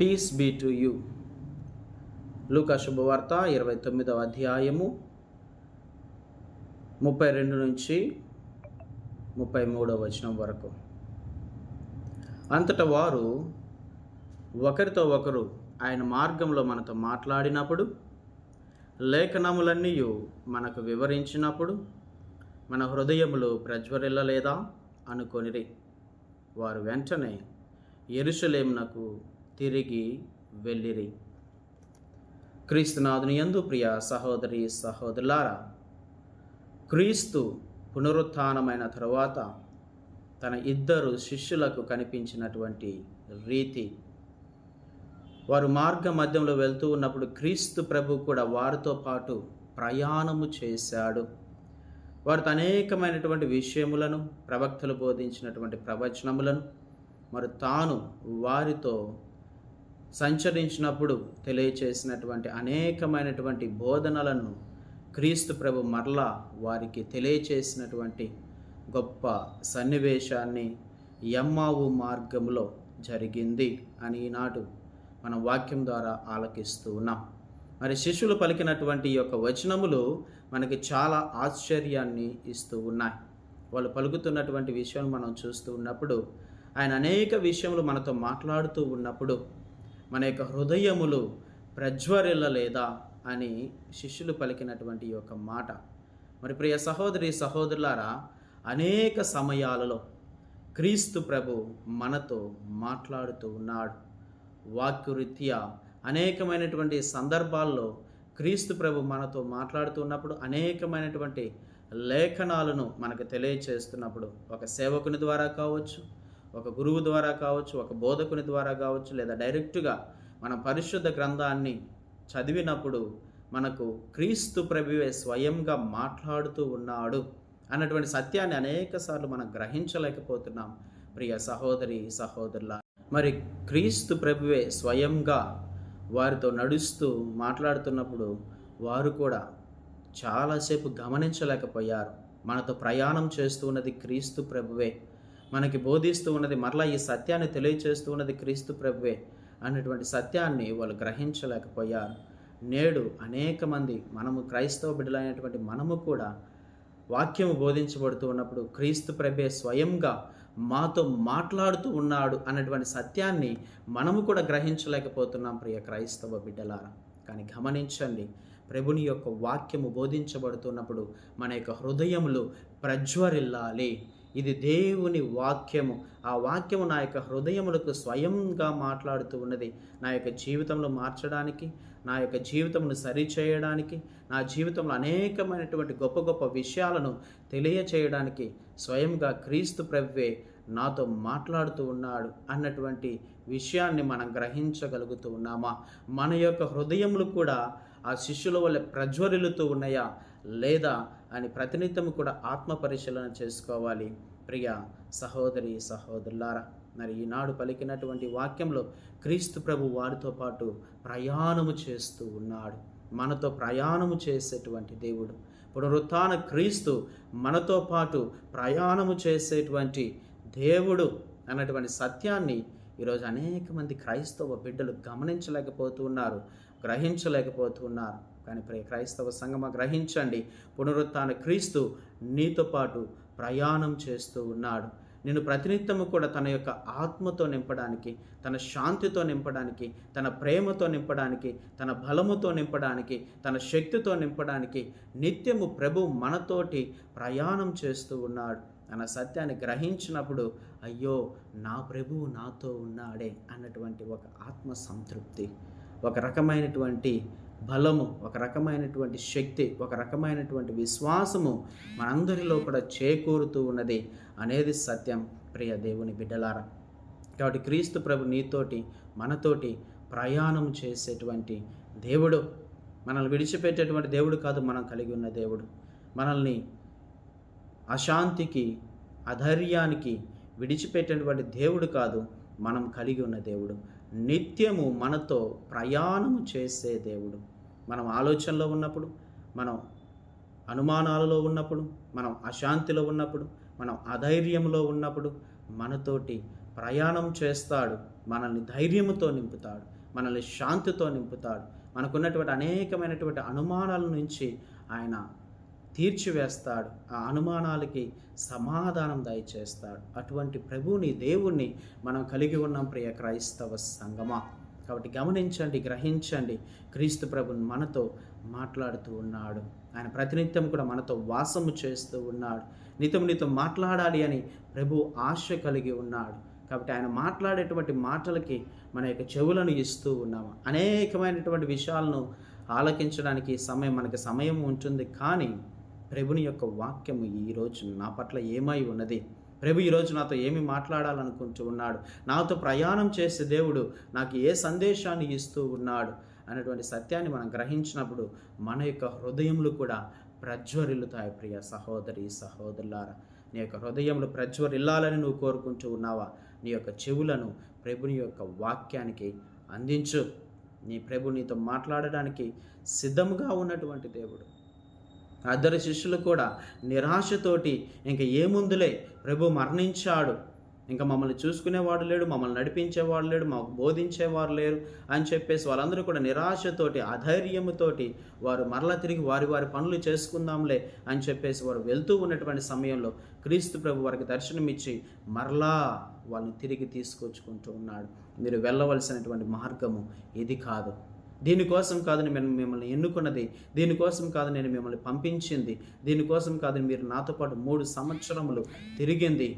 Piece be to you లూకా శుభవార్త ఇరవై తొమ్మిదవ అధ్యాయము ముప్పై రెండు నుంచి ముప్పై మూడవ వచనం వరకు. అంతట వారు ఒకరితో ఒకరు ఆయన మార్గంలో మనతో మాట్లాడినప్పుడు లేఖనములన్నీ మనకు వివరించినప్పుడు మన హృదయములు ప్రజ్వరిల్లలేదా అనుకొనిరి. వారు వెంటనే ఎరుషలేమునకు తిరిగి వెళ్ళిరి. క్రీస్తునాథుని ఎందు ప్రియ సహోదరి సహోదరులారా క్రీస్తు పునరుత్నమైన తరువాత తన ఇద్దరు శిష్యులకు కనిపించినటువంటి రీతి. వారు మార్గ మధ్యంలో వెళ్తూ ఉన్నప్పుడు క్రీస్తు ప్రభు కూడా వారితో పాటు ప్రయాణము చేశాడు. వారు అనేకమైనటువంటి విషయములను ప్రవక్తలు బోధించినటువంటి ప్రవచనములను మరి తాను వారితో సంచరించినప్పుడు తెలియచేసినటువంటి అనేకమైనటువంటి బోధనలను క్రీస్తు ప్రభు మరలా వారికి తెలియచేసినటువంటి గొప్ప సన్నివేశాన్ని ఎమ్మావు మార్గంలో జరిగింది అని ఈనాడు మనం వాక్యం ద్వారా ఆలకిస్తూ ఉన్నాం. మరి శిష్యులు పలికినటువంటి ఈ యొక్క వచనములు మనకి చాలా ఆశ్చర్యాన్ని ఇస్తూ ఉన్నాయి. వాళ్ళు పలుకుతున్నటువంటి విషయం మనం చూస్తూ ఉన్నప్పుడు ఆయన అనేక విషయములు మనతో మాట్లాడుతూ ఉన్నప్పుడు మన యొక్క హృదయములు ప్రజ్వరిల్లలేదా అని శిష్యులు పలికినటువంటి యొక్క మాట. మరి ప్రియ సహోదరి సహోదరులారా అనేక సమయాలలో క్రీస్తు ప్రభు మనతో మాట్లాడుతూ ఉన్నాడు. వాక్యరీత్యా అనేకమైనటువంటి సందర్భాల్లో క్రీస్తు ప్రభు మనతో మాట్లాడుతూ ఉన్నప్పుడు అనేకమైనటువంటి లేఖనాలను మనకు తెలియచేస్తున్నప్పుడు ఒక సేవకుని ద్వారా కావచ్చు ఒక గురువు ద్వారా కావచ్చు ఒక బోధకుని ద్వారా కావచ్చు లేదా డైరెక్ట్గా మన పరిశుద్ధ గ్రంథాన్ని చదివినప్పుడు మనకు క్రీస్తు ప్రభువే స్వయంగా మాట్లాడుతూ ఉన్నాడు అన్నటువంటి సత్యాన్ని అనేక సార్లు మనం గ్రహించలేకపోతున్నాం. ప్రియ సహోదరి సహోదరుల మరి క్రీస్తు ప్రభువే స్వయంగా వారితో నడుస్తూ మాట్లాడుతున్నప్పుడు వారు కూడా చాలాసేపు గమనించలేకపోయారు. మనతో ప్రయాణం చేస్తూ ఉన్నది క్రీస్తు ప్రభువే. మనకి బోధిస్తూ ఉన్నది మరలా ఈ సత్యాన్ని తెలియచేస్తూ ఉన్నది క్రీస్తు ప్రభువే అన్నటువంటి సత్యాన్ని వాళ్ళు గ్రహించలేకపోయారు. నేడు అనేక మంది మనము క్రైస్తవ బిడ్డలైనటువంటి మనము కూడా వాక్యము బోధించబడుతూ ఉన్నప్పుడు క్రీస్తు ప్రభే స్వయంగా మాతో మాట్లాడుతూ ఉన్నాడు అన్నటువంటి సత్యాన్ని మనము కూడా గ్రహించలేకపోతున్నాం ప్రియ క్రైస్తవ బిడ్డలారా. కానీ గమనించండి ప్రభుని యొక్క వాక్యము బోధించబడుతున్నప్పుడు మన యొక్క హృదయములు ప్రజ్వరిల్లాలి. ఇది దేవుని వాక్యము. ఆ వాక్యము నా యొక్క హృదయములకు స్వయంగా మాట్లాడుతూ ఉన్నది. నా యొక్క జీవితంలో మార్చడానికి నా యొక్క జీవితమును సరిచేయడానికి నా జీవితంలో అనేకమైనటువంటి గొప్ప గొప్ప విషయాలను తెలియచేయడానికి స్వయంగా క్రీస్తు ప్రవ్వే నాతో మాట్లాడుతూ ఉన్నాడు అన్నటువంటి విషయాన్ని మనం గ్రహించగలుగుతూ ఉన్నామా? మన యొక్క హృదయములు కూడా ఆ శిష్యుల వల్ల ప్రజ్వరిల్లుతూ ఉన్నాయా? లేదా అని ప్రతినిత్యము కూడా ఆత్మ పరిశీలన చేసుకోవాలి. ప్రియ సహోదరి సహోదరులారా మరి ఈనాడు పలికినటువంటి వాక్యంలో క్రీస్తు ప్రభు వారితో పాటు ప్రయాణము చేస్తూ ఉన్నాడు. మనతో ప్రయాణము చేసేటువంటి దేవుడు. పునరుత్న క్రీస్తు మనతో పాటు ప్రయాణము చేసేటువంటి దేవుడు అన్నటువంటి సత్యాన్ని ఈరోజు అనేక మంది క్రైస్తవ బిడ్డలు గమనించలేకపోతున్నారు గ్రహించలేకపోతున్నారు. కానీ ప్రియ క్రైస్తవ సంగమ గ్రహించండి. పునరుత్న క్రీస్తు నీతో పాటు ప్రయాణం చేస్తూ ఉన్నాడు. నేను ప్రతినిత్యము కూడా తన యొక్క ఆత్మతో నింపడానికి తన శాంతితో నింపడానికి తన ప్రేమతో నింపడానికి తన బలముతో నింపడానికి తన శక్తితో నింపడానికి నిత్యము ప్రభు మనతోటి ప్రయాణం చేస్తూ ఉన్నాడు. అన్న సత్యాన్ని గ్రహించినప్పుడు అయ్యో నా ప్రభువు నాతో ఉన్నాడే అన్నటువంటి ఒక ఆత్మ సంతృప్తి ఒక రకమైనటువంటి బలము ఒక రకమైనటువంటి శక్తి ఒక రకమైనటువంటి విశ్వాసము మనందరిలో కూడా చేకూరుతూ ఉన్నది అనేది సత్యం. ప్రియ దేవుని బిడ్డలారా కాబట్టి క్రీస్తు ప్రభు నీతోటి మనతోటి ప్రయాణం చేసేటువంటి దేవుడు మనల్ని విడిచిపెట్టేటువంటి దేవుడు కాదు మనం కలిగి ఉన్న దేవుడు. మనల్ని అశాంతికి అధైర్యానికి విడిచిపెట్టేటువంటి దేవుడు కాదు మనం కలిగి ఉన్న దేవుడు. నిత్యము మనతో ప్రయాణము చేసే దేవుడు. మనం ఆలోచనలో ఉన్నప్పుడు మనం అనుమానాలలో ఉన్నప్పుడు మనం అశాంతిలో ఉన్నప్పుడు మనం అధైర్యంలో ఉన్నప్పుడు మనతోటి ప్రయాణం చేస్తాడు. మనల్ని ధైర్యముతో నింపుతాడు. మనల్ని శాంతితో నింపుతాడు. మనకున్నటువంటి అనేకమైనటువంటి అనుమానాల నుంచి ఆయన తీర్చివేస్తాడు. ఆ అనుమానాలకి సమాధానం దయచేస్తాడు. అటువంటి ప్రభువుని దేవుణ్ణి మనం కలిగి ఉన్నాం ప్రియ క్రైస్తవ సంగమా కాబట్టి గమనించండి గ్రహించండి. క్రీస్తు ప్రభుని మనతో మాట్లాడుతూ ఉన్నాడు. ఆయన ప్రతినిత్యం కూడా మనతో వాసము చేస్తూ ఉన్నాడు. నితం నీతో మాట్లాడాలి అని ప్రభు ఆశ కలిగి ఉన్నాడు. కాబట్టి ఆయన మాట్లాడేటువంటి మాటలకి మన యొక్క చెవులను ఇస్తూ ఉన్నాము అనేకమైనటువంటి విషయాలను ఆలకించడానికి సమయం మనకి సమయం ఉంటుంది. కానీ ప్రభుని యొక్క వాక్యము ఈరోజు నా పట్ల ఏమై ఉన్నది? ప్రభు ఈరోజు నాతో ఏమి మాట్లాడాలనుకుంటూ ఉన్నాడు? నాతో ప్రయాణం చేసే దేవుడు నాకు ఏ సందేశాన్ని ఇస్తూ ఉన్నాడు? అనేటువంటి సత్యాన్ని మనం గ్రహించినప్పుడు మన యొక్క హృదయములు కూడా ప్రజ్వరిల్లుతాయి ప్రియ సహోదరి సహోదరులారా. నీ యొక్క హృదయంలో ప్రజ్వరిల్లాలని నువ్వు కోరుకుంటూ ఉన్నావా? నీ యొక్క చెవులను ప్రభుని యొక్క వాక్యానికి అందించు. నీ ప్రభు నీతో మాట్లాడడానికి సిద్ధముగా ఉన్నటువంటి దేవుడు. అద్దరు శిష్యులు కూడా నిరాశతోటి ఇంక ఏముందులే ప్రభు మరణించాడు. ఇంకా మమ్మల్ని చూసుకునేవాడు లేడు మమ్మల్ని నడిపించేవాడు లేడు మాకు బోధించేవారు లేరు అని చెప్పేసి వాళ్ళందరూ కూడా నిరాశతోటి అధైర్యముతోటి వారు మరలా తిరిగి వారి వారి పనులు చేసుకుందాంలే అని చెప్పేసి వారు వెళ్తూ ఉన్నటువంటి సమయంలో క్రీస్తు ప్రభు వారికి దర్శనమిచ్చి మరలా వాళ్ళని తిరిగి తీసుకొచ్చుకుంటూ ఉన్నాడు. మీరు వెళ్ళవలసినటువంటి మార్గము ఇది కాదు. దీనికోసం కాదు నేను మిమ్మల్ని ఎన్నుకున్నది. దీనికోసం కాదు నేను మిమ్మల్ని పంపించింది. దీనికోసం కాదు మీరు నాతో పాటు మూడు సంవత్సరములు తిరిగింది.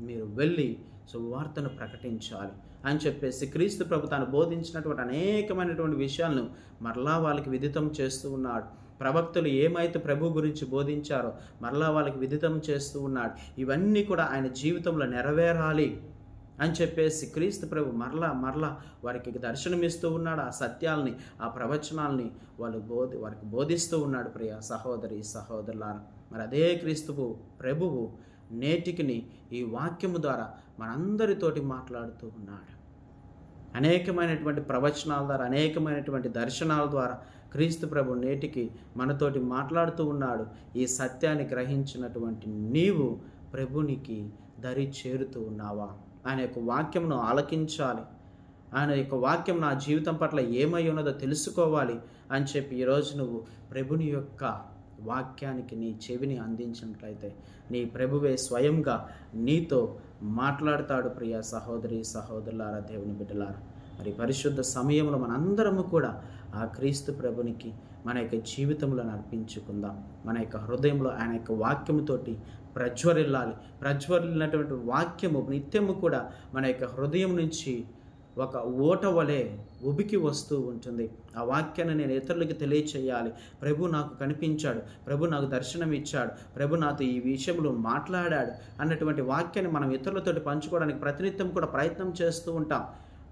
మీరు వెళ్ళి సువార్తను ప్రకటించాలి అని చెప్పేసి క్రీస్తు ప్రభు తాను బోధించినటువంటి అనేకమైనటువంటి విషయాలను మరలా వాళ్ళకి విదితం చేస్తూ ఉన్నాడు. ప్రవక్తలు ఏమైతే ప్రభు గురించి బోధించారో మరలా వాళ్ళకి విదితం చేస్తూ ఉన్నాడు. ఇవన్నీ కూడా ఆయన జీవితంలో నెరవేరాలి. అని చెప్పేసి క్రీస్తు ప్రభు మరలా మరలా వారికి దర్శనమిస్తూ ఉన్నాడు. ఆ సత్యాలని ఆ ప్రవచనాల్ని వాళ్ళు బోధి వారికి బోధిస్తూ ఉన్నాడు. ప్రియ సహోదరి సహోదరులారా మరి అదే క్రీస్తువు ప్రభువు నేటికిని ఈ వాక్యము ద్వారా మనందరితోటి మాట్లాడుతూ ఉన్నాడు. అనేకమైనటువంటి ప్రవచనాల ద్వారా అనేకమైనటువంటి దర్శనాల ద్వారా క్రీస్తు ప్రభు నేటికి మనతోటి మాట్లాడుతూ ఉన్నాడు. ఈ సత్యాన్ని గ్రహించినటువంటి నీవు ప్రభునికి దరి చేరుతూ ఉన్నావా? ఆయన యొక్క వాక్యమును ఆలకించాలి. ఆయన యొక్క వాక్యం నా జీవితం పట్ల ఏమై ఉన్నదో తెలుసుకోవాలి అని చెప్పి ఈరోజు నువ్వు ప్రభుని యొక్క వాక్యానికి నీ చెవిని అందించినట్లయితే నీ ప్రభువే స్వయంగా నీతో మాట్లాడతాడు ప్రియ సహోదరి సహోదరులారా దేవుని బిడ్డలారా. మరి పరిశుద్ధ సమయంలో మనందరము కూడా ఆ క్రీస్తు ప్రభునికి మన యొక్క జీవితంలో అర్పించుకుందాం మన యొక్క హృదయంలో ఆయన యొక్క వాక్యముతోటి ప్రజ్వరిల్లాలి. ప్రజ్వరిల్లినటువంటి వాక్యము నిత్యము కూడా మన యొక్క హృదయం నుంచి ఒక ఓట వలె ఉబికి వస్తూ ఉంటుంది. ఆ వాక్యాన్ని నేను ఇతరులకి తెలియచేయాలి. ప్రభు నాకు కనిపించాడు. ప్రభు నాకు దర్శనం ఇచ్చాడు. ప్రభు నాతో ఈ విషయంలో మాట్లాడాడు అన్నటువంటి వాక్యాన్ని మనం ఇతరులతోటి పంచుకోవడానికి ప్రతినిత్యం కూడా ప్రయత్నం చేస్తూ ఉంటాం.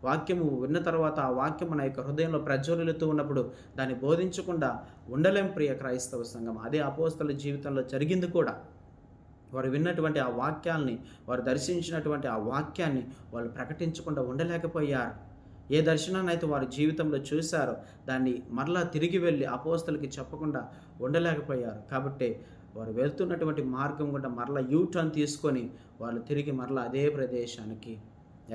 వాక్యము విన్న తర్వాత ఆ వాక్యం మన యొక్క హృదయంలో ప్రజ్వలిలుతూ ఉన్నప్పుడు దాన్ని బోధించకుండా ఉండలేం ప్రియ క్రైస్తవ సంఘం. అదే అపోస్తల జీవితంలో జరిగింది కూడా. వారు విన్నటువంటి ఆ వాక్యాల్ని వారు దర్శించినటువంటి ఆ వాక్యాన్ని వాళ్ళు ప్రకటించకుండా ఉండలేకపోయారు. ఏ దర్శనాన్ని అయితే వారి జీవితంలో చూశారో దాన్ని మరలా తిరిగి వెళ్ళి అపోస్తలకి చెప్పకుండా ఉండలేకపోయారు. కాబట్టి వారు వెళ్తున్నటువంటి మార్గం గుండా మరలా యూ టర్న్ తీసుకొని వాళ్ళు తిరిగి మరలా అదే ప్రదేశానికి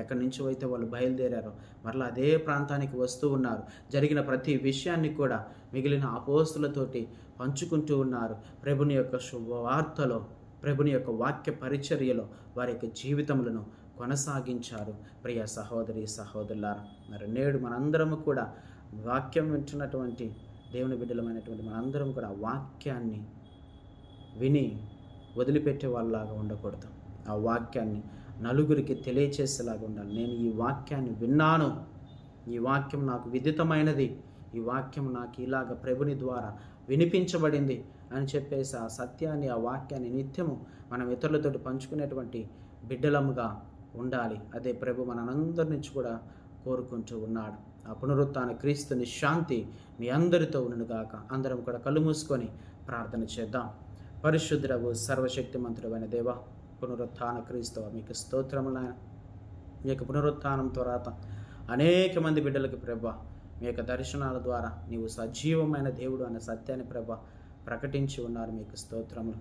ఎక్కడి నుంచో అయితే వాళ్ళు బయలుదేరారో మరలా అదే ప్రాంతానికి వస్తూ ఉన్నారు. జరిగిన ప్రతి విషయాన్ని కూడా మిగిలిన అపోస్తులతోటి పంచుకుంటూ ఉన్నారు. ప్రభుని యొక్క శుభవార్తలో ప్రభుని యొక్క వాక్య పరిచర్యలో వారి యొక్క జీవితములను కొనసాగించారు. ప్రియ సహోదరి సహోదరులారా మరి నేడు మనందరము కూడా వాక్యం వింటున్నటువంటి దేవుని బిడ్డలమైనటువంటి మనందరం కూడా ఆ వాక్యాన్ని విని వదిలిపెట్టే వాళ్ళలాగా ఉండకూడదు. ఆ వాక్యాన్ని నలుగురికి తెలియచేసేలాగా ఉండాలి. నేను ఈ వాక్యాన్ని విన్నాను. ఈ వాక్యం నాకు విదితమైనది. ఈ వాక్యం నాకు ఇలాగ ప్రభుని ద్వారా వినిపించబడింది. అని చెప్పేసి ఆ సత్యాన్ని ఆ వాక్యాన్ని నిత్యము మనం ఇతరులతోటి పంచుకునేటువంటి బిడ్డలముగా ఉండాలి. అదే ప్రభు మనందరి నుంచి కూడా కోరుకుంటూ ఉన్నాడు. ఆ పునరుత్న క్రీస్తుని శాంతి మీ అందరితో ఉండుగాక అందరం కూడా కళ్ళు మూసుకొని ప్రార్థన చేద్దాం. పరిశుద్ధుడవు అయిన దేవ పునరుత్న క్రీస్తవ మీకు స్తోత్రములైన మీ యొక్క పునరుత్నం తర్వాత అనేక మంది బిడ్డలకు ప్రభ మీ యొక్క దర్శనాల ద్వారా నీవు సజీవమైన దేవుడు అనే సత్యాన్ని ప్రభ ప్రకటించి ఉన్నారు మీకు స్తోత్రములు.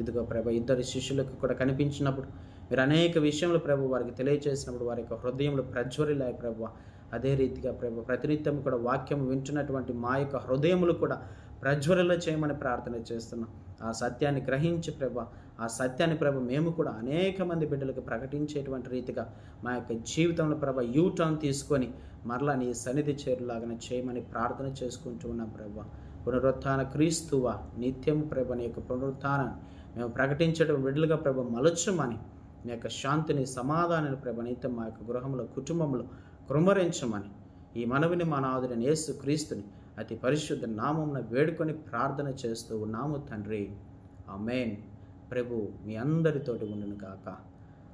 ఇదిగో ప్రభ ఇద్దరు శిష్యులకు కూడా కనిపించినప్పుడు మీరు అనేక విషయంలో ప్రభు వారికి తెలియచేసినప్పుడు వారి యొక్క హృదయంలో ప్రజ్వరిలాయి ప్రభు. అదే రీతిగా ప్రభు ప్రతినిత్యం కూడా వాక్యం వింటున్నటువంటి మా యొక్క హృదయములు కూడా ప్రజ్వరలో చేయమని ప్రార్థన చేస్తున్నాం. ఆ సత్యాన్ని గ్రహించి ప్రభ ఆ సత్యాన్ని ప్రభ మేము కూడా అనేక మంది బిడ్డలకు ప్రకటించేటువంటి రీతిగా మా యొక్క జీవితంలో ప్రభ యూ టర్న్ తీసుకొని మరలా నీ సన్నిధి చేరులాగానే చేయమని ప్రార్థన చేసుకుంటూ ఉన్నాం ప్రభా. పునరుత్థాన క్రీస్తువ నిత్యం ప్రభ నీ యొక్క పునరుత్థానాన్ని మేము ప్రకటించడం విడులుగా ప్రభ మలచమని మీ యొక్క శాంతిని సమాధానాన్ని ప్రభ నిత్యం మా యొక్క గృహంలో కుటుంబంలో కృమరించమని ఈ మనవిని మా నాదుడైన యేసు క్రీస్తుని అతి పరిశుద్ధ నామమున వేడుకొని ప్రార్థన చేస్తూ ఉన్నాము తండ్రి. ఆమెన్. ప్రభు మీ అందరితోటి ఉండును కాక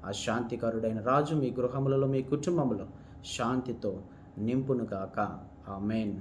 ఆ శాంతికరుడైన రాజు మీ గృహములలో మీ కుటుంబంలో శాంతితో నింపును గాక. ఆమెన్.